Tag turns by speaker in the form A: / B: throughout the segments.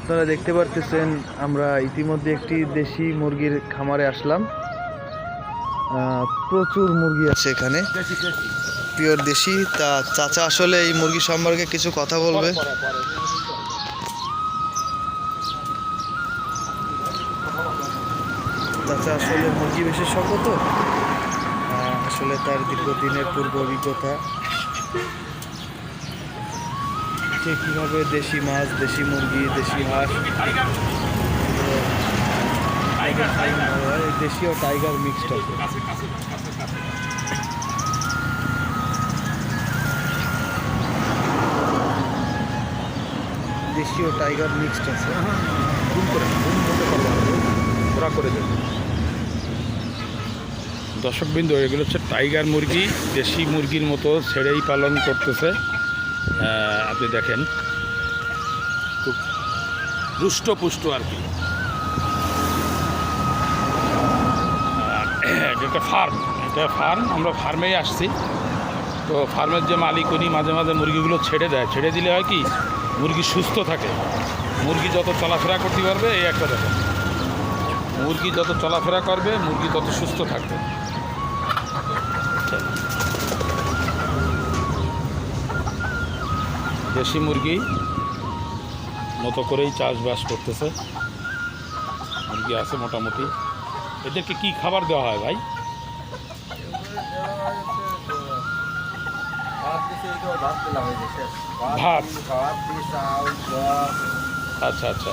A: আপনারা দেখতে পারতেছেন আমরা ইতিমধ্যে একটি দেশি মুরগির খামারে আসলাম। প্রচুর মুরগি আছে এখানে। পিওর দেশি তা চাচা আসলে এই মুরগি সম্পর্কে কিছু কথা বলবে? চাচা আসলে মুরগি বিশেষজ্ঞ তো। আহ, আসলে তার দীর্ঘদিনের পূর্ব অভিজ্ঞতা। যে কীভাবে দেশি মাছ, দেশি মুরগি, দেশি হাঁস? দেশি ও টাইগার মিক্সড আছে। ও টাইগার মিক্সড আছে।
B: গুম করে করতে পারব ওরা করে দেবে। দর্শকবৃন্দ, এগুলো হচ্ছে টাইগার মুরগি, দেশি মুরগির মতো ছেড়েই পালন করতেছে। আপনি দেখেন, খুব রুষ্টপুষ্ট আর কি। একটা ফার্ম এটা ফার্ম আমরা ফার্মেই আসছি। তো ফার্মের যে মালিক, উনি মাঝে মাঝে মুরগিগুলো ছেড়ে দেয়। ছেড়ে দিলে হয় কি, মুরগি সুস্থ থাকে। মুরগি যত চলাফেরা করতে পারবে, এই একটা দেখেন। মুরগি যত চলাফেরা করবে, মুরগি তত সুস্থ থাকবে। দেশি মুরগি মতো করেই চাষবাস করতেছে। মুরগি আছে মোটামুটি। এদেরকে কি খাবার দেওয়া হয় ভাই? ভাত। আচ্ছা আচ্ছা।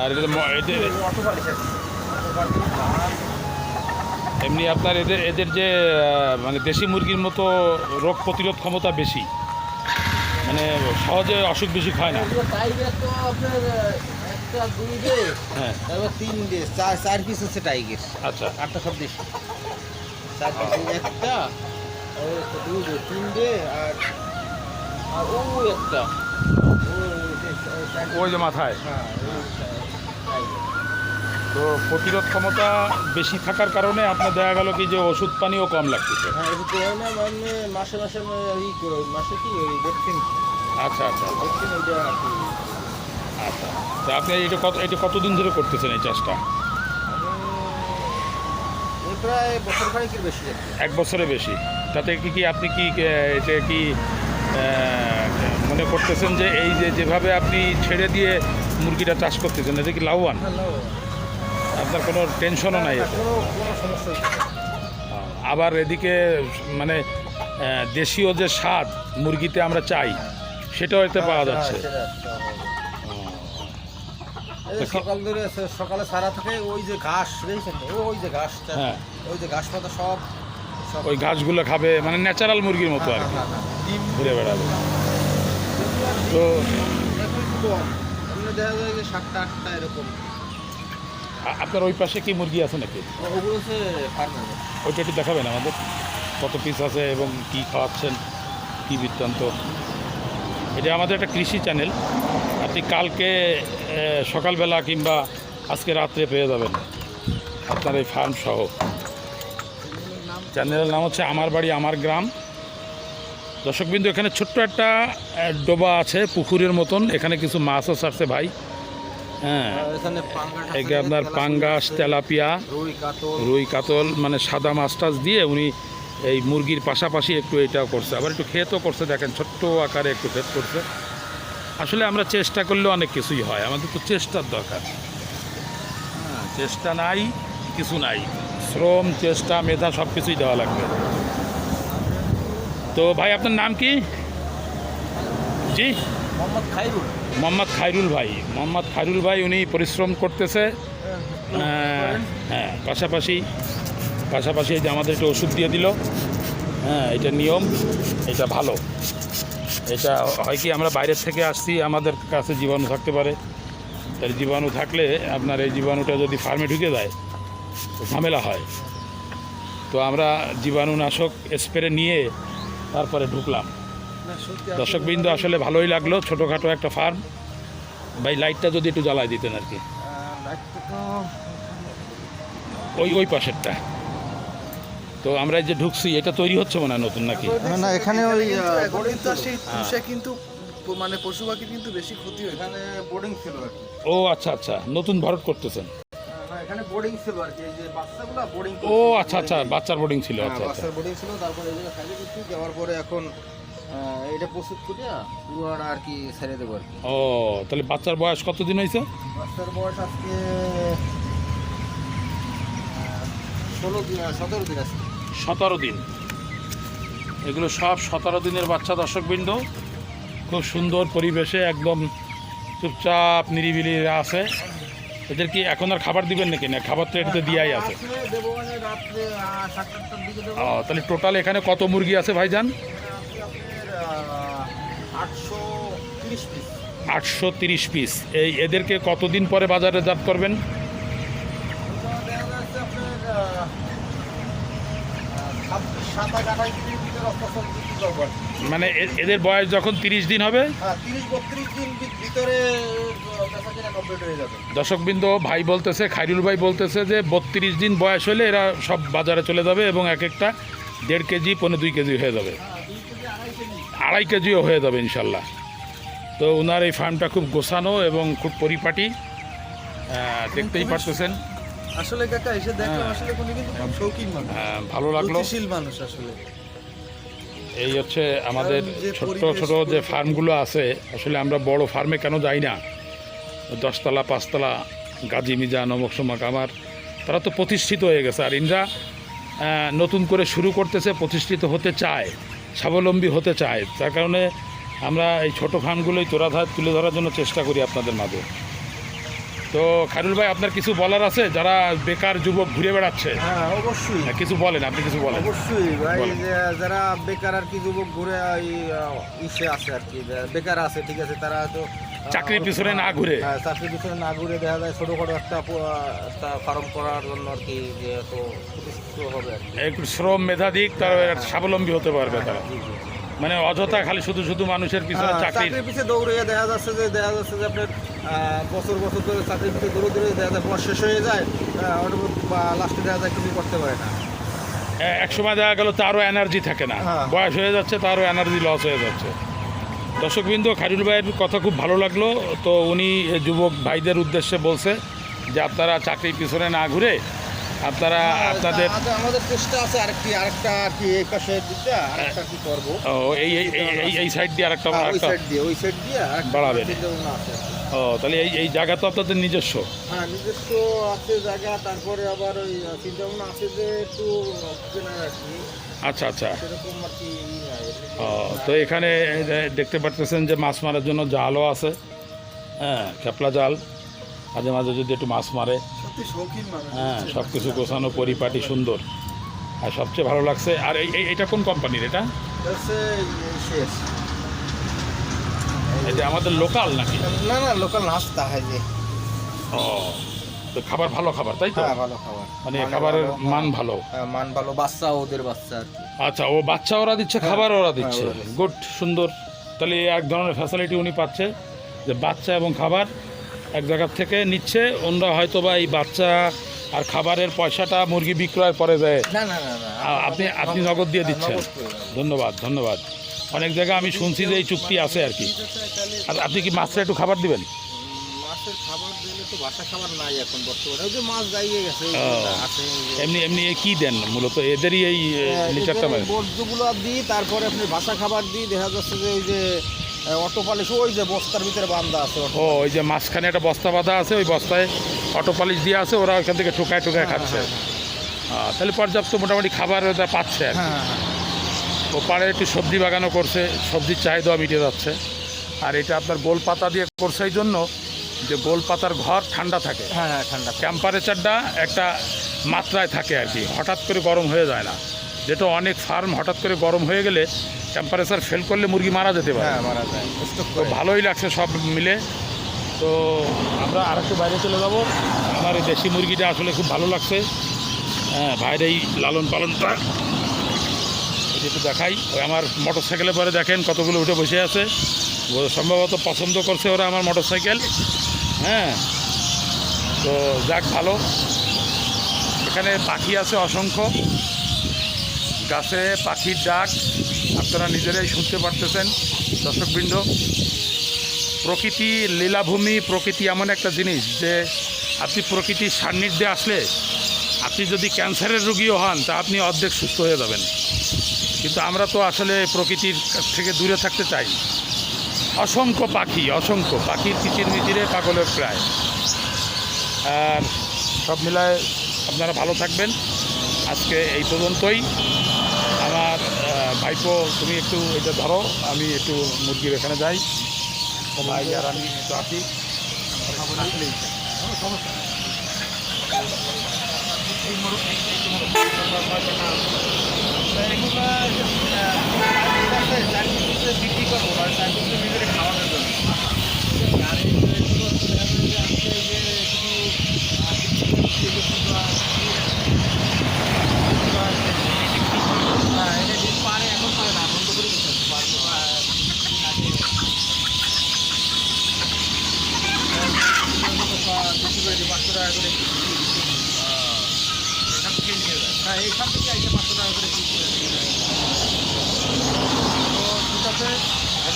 B: আর এদের এমনি আপনার এদের এদের যে মানে দেশি মুরগির মতো রোগ প্রতিরোধ ক্ষমতা বেশি। মানে সহজে অসুখ বিসুখ হয় না
C: টাইগার তো আপনার একটা দুই ডে
B: হ্যাঁ
C: তারপর তিন ডে চার চার পিস হচ্ছে টাইগার
B: আচ্ছা
C: আটটা সব দেশি চার পিস একটা দুই ডে তিন ডে আর একটা ওই যে
B: মাথায়
C: হ্যাঁ।
B: তো প্রতিরোধ ক্ষমতা বেশি থাকার কারণে আপনার দেখা গেল কি যে ওষুধ পানিও কম লাগতেছে?
C: হ্যাঁ না মানে মাসে মাসে মাসে কি ওই ভ্যাকসিন।
B: আচ্ছা আচ্ছা।
C: ভ্যাকসিন ওইটা
B: আচ্ছা। তা আপনি এটা কত এটা কতদিন ধরে করতেছেন এই চাষটা?
C: প্রায় বছর খানিকের বেশি
B: এক বছরে বেশি। তাতে কি কি আপনি কি এটা কি মনে করতেছেন যে এই যে যেভাবে আপনি ছেড়ে দিয়ে মুরগিটা চাষ করতেছেন এটা কি লাভবান?
C: হ্যালো
B: আপনার কোনো টেনশনও নাই। আবার এদিকে মানে দেশীয় যে স্বাদ মুরগিতে আমরা চাই সেটাও এতে পাওয়া যাচ্ছে।
C: হ্যাঁ। এই সকাল ধরে সকালে সারা থেকে ওই যে ঘাস ওই যে ঘাসটা
B: হ্যাঁ।
C: ওই যে ঘাস পাতা সব
B: ওই ঘাসগুলো খাবে মানে ন্যাচারাল মুরগির মতো আর কি। ঘুরে বেড়াবে। তো
C: দেখা যায় যে সাতটা আটটা এরকম।
B: আপনার ওই পাশে কি মুরগি আছে নাকি?
C: ওগুলো হচ্ছে ফার্মের
B: ওইটা একটু দেখাবেন আমাদের। কত পিস আছে এবং কি খাওয়াচ্ছেন কি বৃত্তান্ত? এটা আমাদের একটা কৃষি চ্যানেল আপনি কালকে সকালবেলা কিংবা আজকে রাত্রে পেয়ে যাবেন। আপনার এই ফার্ম সহ। চ্যানেলের নাম হচ্ছে আমার বাড়ি আমার গ্রাম। দর্শকবিন্দু এখানে ছোট্ট একটা ডোবা আছে পুকুরের মতন। এখানে কিছু মাছও ছাড়ছে ভাই। হ্যাঁ। একে আপনার পাঙ্গাস তেলাপিয়া
C: রুই কাতল।
B: মানে সাদা মাছ টাছ দিয়ে উনি এই মুরগির পাশাপাশি একটু এটাও করছে। আবার একটু ক্ষেতও করছে দেখেন ছোট্ট আকারে একটু ক্ষেত করছে। আসলে আমরা চেষ্টা করলে অনেক কিছুই হয় আমাদের তো চেষ্টার দরকার। হ্যাঁ চেষ্টা নাই কিছু নাই। শ্রম চেষ্টা মেধা সব কিছুই দেওয়া লাগবে। তো ভাই আপনার নাম কি? জি?
C: মোহাম্মদ খাইরুল।
B: মোহাম্মদ খায়রুল ভাই। মোহাম্মদ খায়রুল ভাই উনি পরিশ্রম করতেছে। হ্যাঁ, হ্যাঁ পাশাপাশি পাশাপাশি এই যে আমাদের একটু ওষুধ দিয়ে দিল। হ্যাঁ এটা নিয়ম এটা ভালো। এটা হয় কি আমরা বাইরের থেকে আসছি আমাদের কাছে জীবাণু থাকতে পারে। তার জীবাণু থাকলে আপনার এই জীবাণুটা যদি ফার্মে ঢুকে যায় তো ঝামেলা হয়। তো আমরা জীবাণুনাশক স্প্রে নিয়ে তারপরে ঢুকলাম। দর্শকবৃন্দ আসলে ভালোই লাগল ছোটোখাটো একটা ফার্ম ভাই লাইটটা যদি একটু জ্বালাই দিতেন আর কি। ওই ওই পাশেরটা। তো আমরা এই যে ঢুকছি এটা তৈরি হচ্ছে মনে হয় নতুন নাকি?
A: না এখানে ওই কিন্তু মানে পশু পাখির কিন্তু বেশি ক্ষতি হয়।
C: এখানে বোর্ডিং ছিল আর কি।
B: ও আচ্ছা আচ্ছা নতুন ভরট করতেছেন।
C: এখানে বোর্ডিং ছিল আর কি যে বাচ্চাগুলো বোর্ডিং
B: ও আচ্ছা আচ্ছা বাচ্চার বোর্ডিং ছিল আচ্ছা আচ্ছা।
C: বাচ্চার বোর্ডিং ছিল তারপরে এই জায়গায় খাইয়ে দিচ্ছি দেওয়ার পরে এখন এটা প্রস্তুত করে পুরোটা আর কি ছেড়ে দেবো আর কি।
B: ও তাহলে বাচ্চার বয়স কতদিন হয়েছে
C: বাচ্চার বয়স আজকে ষোলো দিন সতেরো দিন আছে
B: সতেরো দিন। এগুলো সব সতেরো দিনের বাচ্চা দর্শকবৃন্দ। খুব সুন্দর পরিবেশে একদম চুপচাপ নিরিবিলি আছে। এদের কি এখন আর খাবার দিবেন নাকি? না খাবার তো এটাতে দিয়াই আছে।
C: মানে
B: ও, তাহলে টোটাল এখানে কত মুরগি আছে ভাইজান?
C: আটশো তিরিশ পিস
B: আটশো তিরিশ পিস এই এদেরকে কতদিন পরে বাজারে জাত করবেন। মানে এদের বয়স যখন তিরিশ দিন হবে?
C: হ্যাঁ হয়ে
B: দর্শকবৃন্দ ভাই বলতেছে খাইরুল ভাই বলতেছে যে বত্রিশ দিন বয়স হলে এরা সব বাজারে চলে যাবে এবং এক একটা দেড় কেজি পনেরো দুই কেজি হয়ে যাবে। আড়াই কেজিও হয়ে যাবে ইনশাল্লাহ। তো ওনার এই ফার্মটা খুব গোছানো এবং খুব পরিপাটি। দেখতেই পারতেছেন।
A: আসলে কাকা এসে দেখলাম
B: হ্যাঁ।
A: আসলে উনি কিন্তু খুব শৌখিন মানুষ।
B: আহ, ভালো লাগল।
A: মানুষ আসলে।
B: এই হচ্ছে আমাদের ছোট্ট ছোট যে ফার্মগুলো আছে আসলে আমরা বড় ফার্মে কেন যাই না? দশতলা পাঁচতলা গাজী মিজা নমকসমা আমার তারা তো প্রতিষ্ঠিত হয়ে গেছে। আর ইনরা নতুন করে শুরু করতেছে প্রতিষ্ঠিত হতে চায়। স্বাবলম্বী হতে চায়। তার কারণে আমরা এই ছোট ফার্মগুলোই তোরা ধার তুলে ধরার জন্য চেষ্টা করি আপনাদের মাঝে। তো খারুল ভাই আপনার কিছু বলার আছে? যারা বেকার যুবক ঘুরে বেড়াচ্ছে।
C: হ্যাঁ অবশ্যই।
B: হ্যাঁ, কিছু বলেন আপনি কিছু বলেন।
C: অবশ্যই ভাই যে যারা বেকার আর কি যুবক ঘুরে ইসে আছে আর কি। বেকার আছে ঠিক আছে তারা তো
B: চাকরির পিছনে না ঘুরে।
C: হ্যাঁ, চাকরির পিছনে না ঘুরে দেখা যায় ছোটখাটো একটা ফার্ম করার জন্য আর কি যে এত
B: একটু শ্রম মেধাদিক তারা স্বাবলম্বী হতে পারবে তারা।
C: জি, জি।
B: মানে অযথা খালি শুধু শুধু মানুষের পিছনে
C: হ্যাঁ,
B: চাকরির
C: চাকরির পিছিয়ে দৌড়ে দেখা যাচ্ছে যে দেখা যাচ্ছে যে আপনার বছর বছর ধরে চাকরির পিছিয়ে দৌড়ে দৌড়ে দেখা যায় বয়স শেষ হয়ে যায় লাস্টে দেখা যায় কিছু করতে পারে না।
B: এক সময় দেখা গেল তারও এনার্জি থাকে না।
C: হ্যাঁ।
B: বয়স হয়ে যাচ্ছে তারও এনার্জি লস হয়ে যাচ্ছে। দর্শকবৃন্দ খাজুল ভাইয়ের কথা খুব ভালো লাগল। তো উনি যুবক ভাইদের উদ্দেশ্যে বলছে যে আপনারা চাকরির পিছনে না ঘুরে আপনারা আপনাদের
C: আমাদের- চেষ্টা আছে আরেকটি আরেকটা আর কি এই পাশে দিকটা আরেকটা কি করব?
B: ও, এই এই এই- সাইড দিয়ে আরেকটা
C: হ্যাঁ, ওই সাইড দিয়ে ওই সাইড দিয়ে আরেকটা
B: বাড়াবেন। ও তাহলে এই এই জায়গা তো আপনাদের নিজস্ব।
C: হ্যাঁ নিজস্ব আছে জায়গা তারপরে আবার ওই চিন্তা ভাবনা আছে যে একটু
B: আচ্ছা আচ্ছা। ও, তো এখানে দেখতে পারতেছেন যে মাছ মারার জন্য জালও আছে। হ্যাঁ খেপলা জাল। মাঝে মাঝে যদি একটু মাছ মারে। হ্যাঁ সব কিছু গোছানো পরিপাটি সুন্দর। আর সবচেয়ে ভালো লাগছে আর এটা কোন কোম্পানির এটা? এটা আমাদের লোকাল নাকি?
C: না না লোকাল নাস্তা হয় যে।
B: ও তো খাবার ভালো খাবার তাই তো?
C: হ্যাঁ ভালো খাবার।
B: মানে
C: মানে
B: খাবারের মান ভালো।
C: হ্যাঁ, মান ভালো বাচ্চা ওদের বাচ্চা
B: আচ্ছা ও বাচ্চা ওরা দিচ্ছে খাবার ওরা দিচ্ছে। গুড সুন্দর। তাহলে এক ধরনের ফ্যাসিলিটি উনি পাচ্ছে যে বাচ্চা এবং খাবার এক জায়গার থেকে নিচ্ছে অন্যরা হয়তো বা এই বাচ্চা আর খাবারের পয়সাটা মুরগি বিক্রয়
C: না
B: আ- আপনি আপনি নগদ দিয়ে দিচ্ছেন।
C: করে দেবো।
B: ধন্যবাদ ধন্যবাদ। অনেক জায়গায় আমি শুনছি যে এই চুক্তি আছে আর কি। আর আপনি কি মাছটা একটু খাবার দিবেন? এমনি এমনি কি দেন মূলত? এদেরই এই লিটারটা
C: বর্জ্যগুলো দিই তারপরে আপনি বাসা খাবার দিই। দেখা যাচ্ছে যে ওই যে অটো পালিশ ওই যে বস্তার ভিতরে বান্ধা আছে
B: ও ওই যে মাঝখানে একটা বস্তা বাঁধা আছে ওই বস্তায় অটো পালিশ দিয়ে আছে ওরা ওখান থেকে ঠোকায় ঠোকায় খাচ্ছে। আহ, তাহলে পর্যাপ্ত মোটামুটি খাবার ওটা পাচ্ছে
C: হ্যাঁ হ্যাঁ।
B: ও পাড়ে একটু সবজি বাগানও করছে সবজির চাহিদা মিটে যাচ্ছে। আর এটা আপনার গোল পাতা দিয়ে করছে এই জন্য যে গোল পাতার ঘর ঠান্ডা থাকে।
C: হ্যাঁ হ্যাঁ ঠান্ডা
B: টেম্পারেচারটা একটা মাত্রায় থাকে আর কি। হঠাৎ করে গরম হয়ে যায় না। যেটা অনেক ফার্ম হঠাৎ করে গরম হয়ে গেলে টেম্পারেচার ফেল করলে মুরগি মারা যেতে পারে।
C: হ্যাঁ মারা যায়।
B: তো ভালোই লাগছে সব মিলে। তো আমরা আরেকটু বাইরে চলে যাব। আমার এই দেশি মুরগিটা আসলে খুব ভালো লাগছে। হ্যাঁ ভাইয়ের এই লালন পালনটা। একটু দেখাই। ওই আমার মোটর সাইকেলে পরে দেখেন কতগুলো উঠে বসে আছে। সম্ভবত পছন্দ করছে ওরা আমার মোটর সাইকেল হ্যাঁ তো যাক ভালো। এখানে পাখি আছে অসংখ্য। গাছে পাখির ডাক আপনারা নিজেরাই শুনতে পারতেছেন, দর্শকবৃন্দ। প্রকৃতি লীলাভূমি, প্রকৃতি এমন একটা জিনিস যে আপনি প্রকৃতির সান্নিধ্যে আসলে আপনি যদি ক্যান্সারের রুগীও হন, তা আপনি অর্ধেক সুস্থ হয়ে যাবেন। কিন্তু আমরা তো আসলে প্রকৃতির থেকে দূরে থাকতে চাই। অসংখ্য পাখি, অসংখ্য পাখির কিচির মিচিরে পাগলের প্রায়। আর সব মিলায় আপনারা ভালো থাকবেন। আজকে এই পর্যন্তই। ভাইপো, তুমি একটু এটা ধরো, আমি একটু মুরগির এখানে যাই। ভাই আর আমি একটু আসি।
C: বিক্রি করব আর চার পিসের ভিতরে খাওয়ানোর জন্য আর এই যে এগুলো আছে যে হ্যাঁ এটা ডিম পারে এখন পারে না বন্ধ করে দিতে হবে। পারবে না, কিছুদিন আগে বিক্রি করে দিই পাঁচশো টাকা করে এখান থেকে হ্যাঁ এইখান থেকে আইসে পাঁচশো টাকা করে তো ঠিক আছে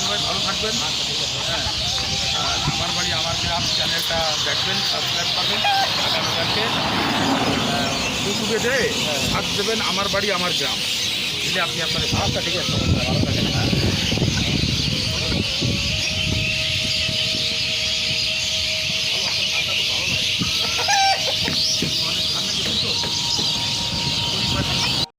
C: ভাই ভালো থাকবেন। হ্যাঁ আর আমার বাড়ি আমার গ্রাম চ্যানেলটা দেখবেন সাবস্ক্রাইব করবেন আগামীকালকে
B: ইউটিউবে যে সার্চ দেবেন আমার বাড়ি আমার গ্রাম। দিলে আপনি আপনার
C: আচ্ছা ঠিক আছে ভালো থাকেন